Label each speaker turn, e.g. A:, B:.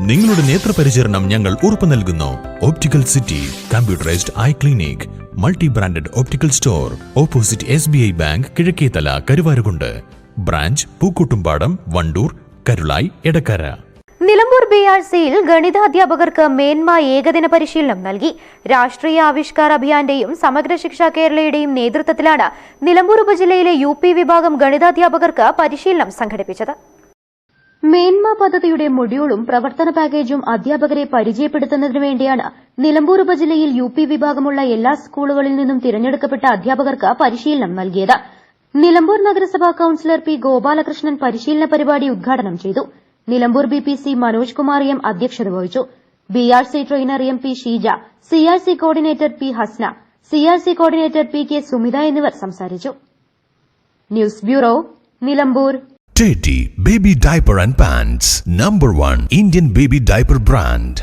A: നിങ്ങളുടെ നേത്രപരിചരണം ഞങ്ങൾ ഉറപ്പു നൽകുന്നു. Optical city computerised eye clinic multi branded optical store opposite S B I bank Kizhakkethala Karuvarakundu branch Pookkottumpadam Wandoor Karulai Edakkara
B: Nilambur B R സിയിൽ ഗണിതാധ്യാപകർക്ക് മേന്മ ഏകദിന പരിശീലനം നൽകി. രാഷ്ട്രീയ ആവിഷ്കാർ അഭിയാന്റെയും സമഗ്ര ശിക്ഷ കേരളയുടെയും നേതൃത്വത്തിലാണ് നിലമ്പൂർ ഉപജില്ലയിലെ യു പി വിഭാഗം ഗണിതാധ്യാപകർക്ക് പരിശീലനം സംഘടിപ്പിച്ചത്. മേന്മ പദ്ധതിയുടെ മൊഡ്യൂളും പ്രവർത്തന പാക്കേജും അധ്യാപകരെ പരിചയപ്പെടുത്തുന്നതിനു വേണ്ടിയാണ് നിലമ്പൂർ ഉപജില്ലയിൽ യു പി വിഭാഗമുള്ള എല്ലാ സ്കൂളുകളിൽ നിന്നും തിരഞ്ഞെടുക്കപ്പെട്ട അധ്യാപകർക്ക് പരിശീലനം നൽകിയത്. നിലമ്പൂർ നഗരസഭാ കൌൺസിലർ പി ഗോപാലകൃഷ്ണൻ പരിശീലന പരിപാടി ഉദ്ഘാടനം ചെയ്തു. Nilambur B P C Manoj Kumar M അധ്യക്ഷത വഹിച്ചു. B R C trainer M P Sheeja C R C coordinator P Hasna C R C coordinator P K Sumitha എന്നിവർ സംസാരിച്ചു. News bureau Nilambur.
C: Teddy Baby Diaper and Pants, number one Indian baby diaper brand.